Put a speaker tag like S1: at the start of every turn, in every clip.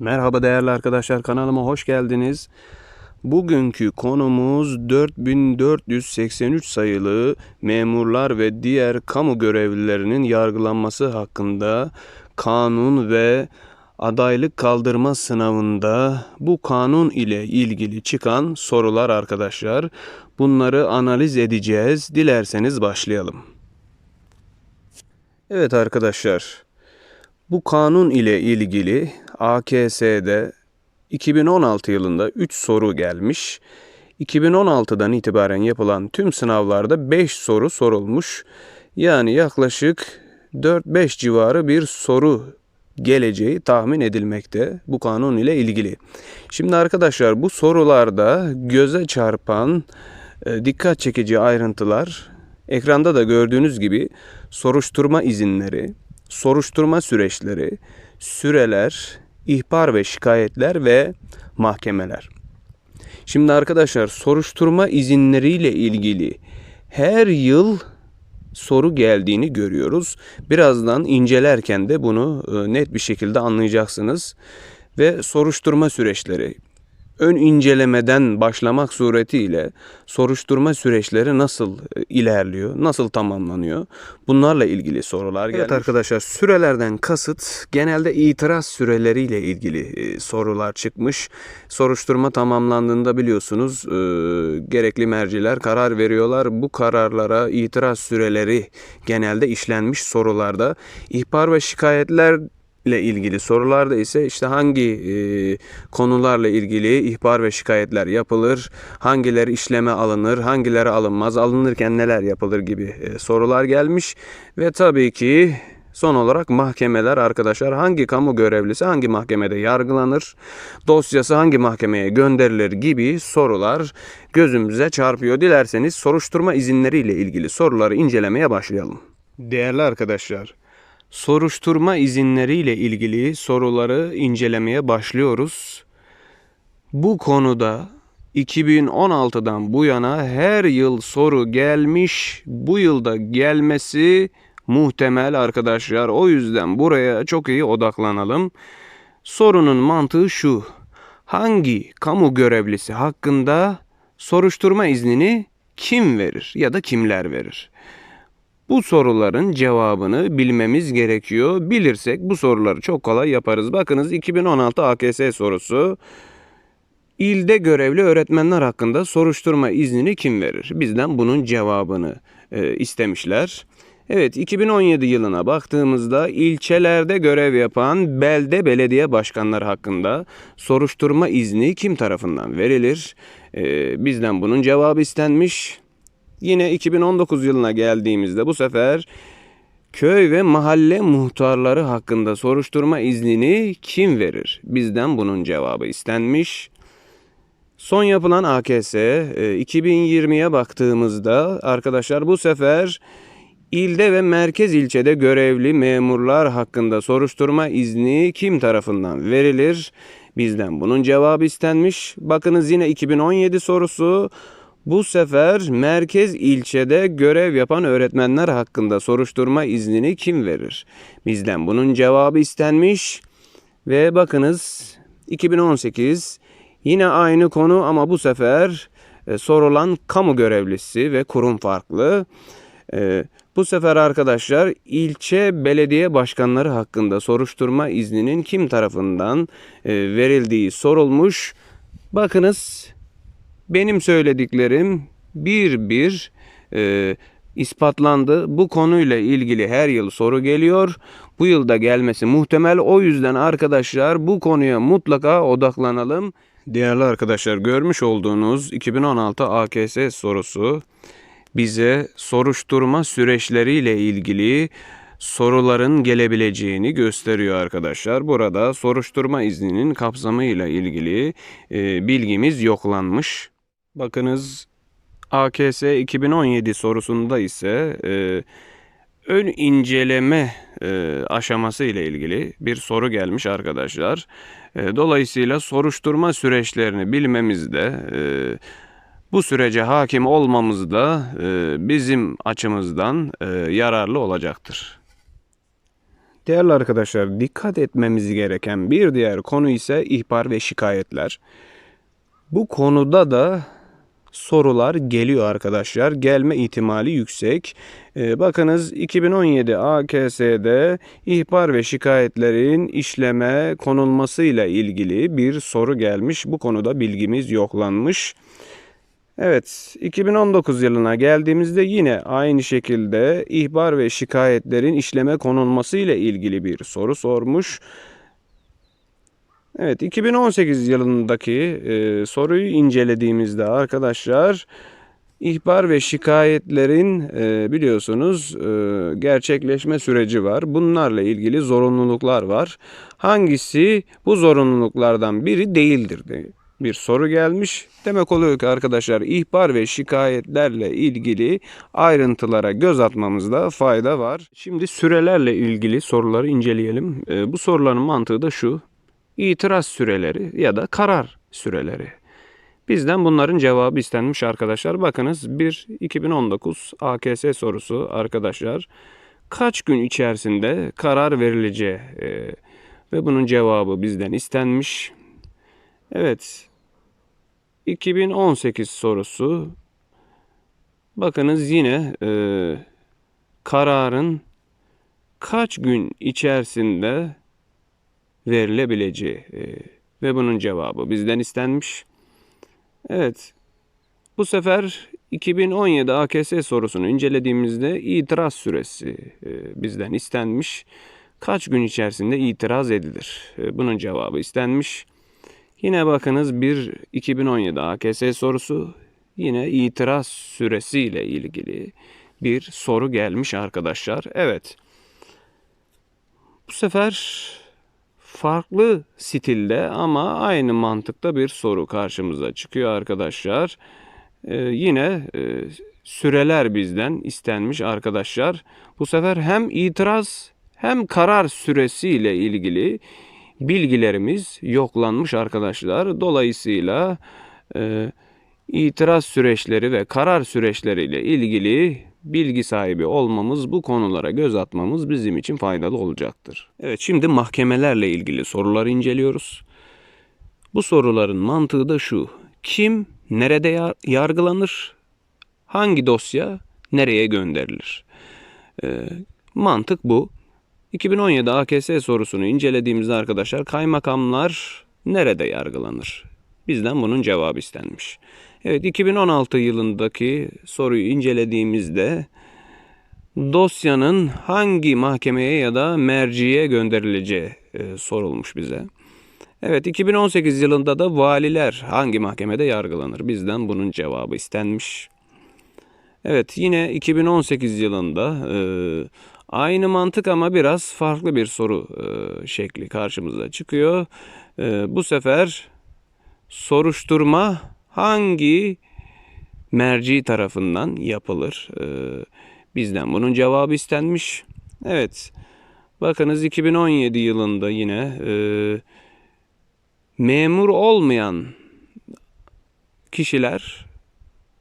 S1: Merhaba değerli arkadaşlar kanalıma hoş geldiniz. Bugünkü konumuz 4483 sayılı memurlar ve diğer kamu görevlilerinin yargılanması hakkında kanun ve adaylık kaldırma sınavında bu kanun ile ilgili çıkan sorular arkadaşlar. Bunları analiz edeceğiz. Dilerseniz başlayalım. Evet arkadaşlar. Bu kanun ile ilgili AKS'de 2016 yılında 3 soru gelmiş. 2016'dan itibaren yapılan tüm sınavlarda 5 soru sorulmuş. Yani yaklaşık 4-5 civarı bir soru geleceği tahmin edilmekte bu kanun ile ilgili. Şimdi arkadaşlar bu sorularda göze çarpan e, dikkat çekici ayrıntılar ekranda da gördüğünüz gibi soruşturma izinleri, soruşturma süreçleri, süreler, ihbar ve şikayetler ve mahkemeler. Şimdi arkadaşlar soruşturma izinleriyle ilgili her yıl soru geldiğini görüyoruz. Birazdan incelerken de bunu e, net bir şekilde anlayacaksınız. Ve soruşturma süreçleri ön incelemeden başlamak suretiyle soruşturma süreçleri nasıl e, ilerliyor, nasıl tamamlanıyor? Bunlarla ilgili sorular gelmiş. Evet arkadaşlar sürelerden kasıt genelde itiraz süreleriyle ilgili e, sorular çıkmış. Soruşturma tamamlandığında biliyorsunuz e, gerekli merciler karar veriyorlar. Bu kararlara itiraz süreleri genelde işlenmiş sorularda. ihbar ve şikayetler ile ilgili sorularda ise işte hangi e, konularla ilgili ihbar ve şikayetler yapılır, hangileri işleme alınır, hangileri alınmaz, alınırken neler yapılır gibi e, sorular gelmiş ve tabii ki son olarak mahkemeler arkadaşlar hangi kamu görevlisi hangi mahkemede yargılanır, dosyası hangi mahkemeye gönderilir gibi sorular gözümüze çarpıyor. Dilerseniz soruşturma izinleriyle ilgili soruları incelemeye başlayalım. Değerli arkadaşlar, soruşturma izinleriyle ilgili soruları incelemeye başlıyoruz. Bu konuda 2016'dan bu yana her yıl soru gelmiş. Bu yılda gelmesi muhtemel arkadaşlar. O yüzden buraya çok iyi odaklanalım. Sorunun mantığı şu. Hangi kamu görevlisi hakkında soruşturma iznini kim verir ya da kimler verir? Bu soruların cevabını bilmemiz gerekiyor. Bilirsek bu soruları çok kolay yaparız. Bakınız 2016 AKS sorusu. İlde görevli öğretmenler hakkında soruşturma iznini kim verir? Bizden bunun cevabını e, istemişler. Evet 2017 yılına baktığımızda ilçelerde görev yapan belde belediye başkanları hakkında soruşturma izni kim tarafından verilir? E, bizden bunun cevabı istenmiş. Yine 2019 yılına geldiğimizde bu sefer köy ve mahalle muhtarları hakkında soruşturma iznini kim verir? Bizden bunun cevabı istenmiş. Son yapılan AKS 2020'ye e, baktığımızda arkadaşlar bu sefer ilde ve merkez ilçede görevli memurlar hakkında soruşturma izni kim tarafından verilir? Bizden bunun cevabı istenmiş. Bakınız yine 2017 sorusu bu sefer merkez ilçede görev yapan öğretmenler hakkında soruşturma iznini kim verir? Bizden bunun cevabı istenmiş ve bakınız 2018 yine aynı konu ama bu sefer e, sorulan kamu görevlisi ve kurum farklı. E, bu sefer arkadaşlar ilçe belediye başkanları hakkında soruşturma izninin kim tarafından e, verildiği sorulmuş. Bakınız benim söylediklerim bir bir e, ispatlandı. Bu konuyla ilgili her yıl soru geliyor. Bu yılda gelmesi muhtemel. O yüzden arkadaşlar bu konuya mutlaka odaklanalım. Değerli arkadaşlar görmüş olduğunuz 2016 AKS sorusu bize soruşturma süreçleriyle ilgili soruların gelebileceğini gösteriyor arkadaşlar. Burada soruşturma izninin kapsamıyla ilgili e, bilgimiz yoklanmış. Bakınız AKS 2017 sorusunda ise e, ön inceleme e, aşaması ile ilgili bir soru gelmiş arkadaşlar. E, dolayısıyla soruşturma süreçlerini bilmemizde e, bu sürece hakim olmamız da e, bizim açımızdan e, yararlı olacaktır. Değerli arkadaşlar dikkat etmemiz gereken bir diğer konu ise ihbar ve şikayetler. Bu konuda da sorular geliyor arkadaşlar. Gelme ihtimali yüksek. Ee, bakınız 2017 AKS'de ihbar ve şikayetlerin işleme konulmasıyla ilgili bir soru gelmiş. Bu konuda bilgimiz yoklanmış. Evet, 2019 yılına geldiğimizde yine aynı şekilde ihbar ve şikayetlerin işleme konulması ile ilgili bir soru sormuş. Evet, 2018 yılındaki e, soruyu incelediğimizde arkadaşlar ihbar ve şikayetlerin e, biliyorsunuz e, gerçekleşme süreci var. Bunlarla ilgili zorunluluklar var. Hangisi bu zorunluluklardan biri değildir diye bir soru gelmiş. Demek oluyor ki arkadaşlar ihbar ve şikayetlerle ilgili ayrıntılara göz atmamızda fayda var. Şimdi sürelerle ilgili soruları inceleyelim. E, bu soruların mantığı da şu. İtiraz süreleri ya da karar süreleri. Bizden bunların cevabı istenmiş arkadaşlar. Bakınız bir 2019 AKS sorusu arkadaşlar. Kaç gün içerisinde karar verileceği e, ve bunun cevabı bizden istenmiş. Evet 2018 sorusu. Bakınız yine e, kararın kaç gün içerisinde verilebileceği e, ve bunun cevabı bizden istenmiş. Evet. Bu sefer 2017 AKS sorusunu incelediğimizde itiraz süresi e, bizden istenmiş. Kaç gün içerisinde itiraz edilir? E, bunun cevabı istenmiş. Yine bakınız bir 2017 AKS sorusu yine itiraz süresiyle ilgili bir soru gelmiş arkadaşlar. Evet. Bu sefer farklı stilde ama aynı mantıkta bir soru karşımıza çıkıyor arkadaşlar. Ee, yine e, süreler bizden istenmiş arkadaşlar. Bu sefer hem itiraz hem karar süresiyle ilgili bilgilerimiz yoklanmış arkadaşlar. Dolayısıyla e, itiraz süreçleri ve karar süreçleriyle ilgili bilgi sahibi olmamız, bu konulara göz atmamız bizim için faydalı olacaktır. Evet, şimdi mahkemelerle ilgili soruları inceliyoruz. Bu soruların mantığı da şu. Kim nerede yargılanır? Hangi dosya nereye gönderilir? Ee, mantık bu. 2017 AKS sorusunu incelediğimizde arkadaşlar kaymakamlar nerede yargılanır? Bizden bunun cevabı istenmiş. Evet 2016 yılındaki soruyu incelediğimizde dosyanın hangi mahkemeye ya da merciye gönderileceği e, sorulmuş bize. Evet 2018 yılında da valiler hangi mahkemede yargılanır? Bizden bunun cevabı istenmiş. Evet yine 2018 yılında e, aynı mantık ama biraz farklı bir soru e, şekli karşımıza çıkıyor. E, bu sefer soruşturma hangi merci tarafından yapılır? Ee, bizden bunun cevabı istenmiş. Evet. Bakınız 2017 yılında yine e, memur olmayan kişiler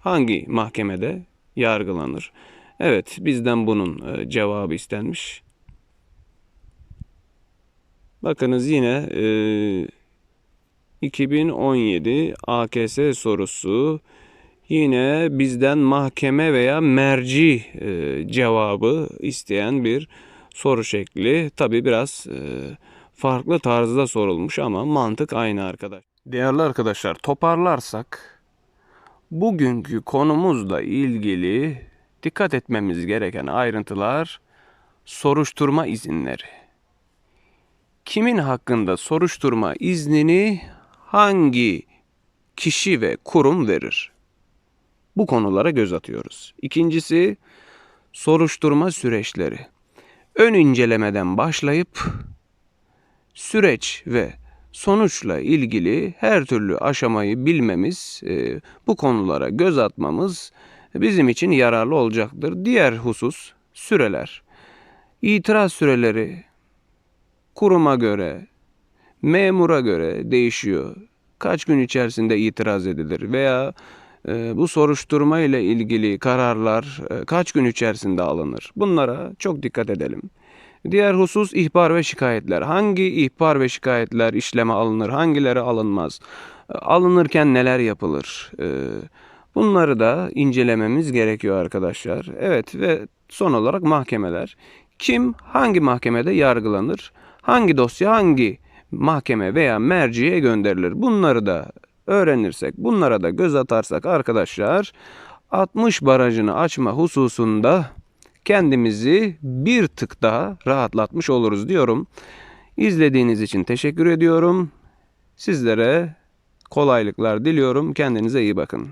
S1: hangi mahkemede yargılanır? Evet, bizden bunun e, cevabı istenmiş. Bakınız yine e, 2017 AKS sorusu yine bizden mahkeme veya merci e, cevabı isteyen bir soru şekli. Tabi biraz e, farklı tarzda sorulmuş ama mantık aynı arkadaş. Değerli arkadaşlar toparlarsak bugünkü konumuzla ilgili dikkat etmemiz gereken ayrıntılar soruşturma izinleri. Kimin hakkında soruşturma iznini hangi kişi ve kurum verir? Bu konulara göz atıyoruz. İkincisi soruşturma süreçleri. Ön incelemeden başlayıp süreç ve sonuçla ilgili her türlü aşamayı bilmemiz, e, bu konulara göz atmamız bizim için yararlı olacaktır. Diğer husus süreler. İtiraz süreleri kuruma göre, memura göre değişiyor. Kaç gün içerisinde itiraz edilir veya e, bu soruşturma ile ilgili kararlar e, kaç gün içerisinde alınır? Bunlara çok dikkat edelim. Diğer husus ihbar ve şikayetler. Hangi ihbar ve şikayetler işleme alınır, hangileri alınmaz? E, Alınırken neler yapılır? E, Bunları da incelememiz gerekiyor arkadaşlar. Evet ve son olarak mahkemeler. Kim hangi mahkemede yargılanır? Hangi dosya hangi mahkeme veya merciye gönderilir? Bunları da öğrenirsek, bunlara da göz atarsak arkadaşlar 60 barajını açma hususunda kendimizi bir tık daha rahatlatmış oluruz diyorum. İzlediğiniz için teşekkür ediyorum. Sizlere kolaylıklar diliyorum. Kendinize iyi bakın.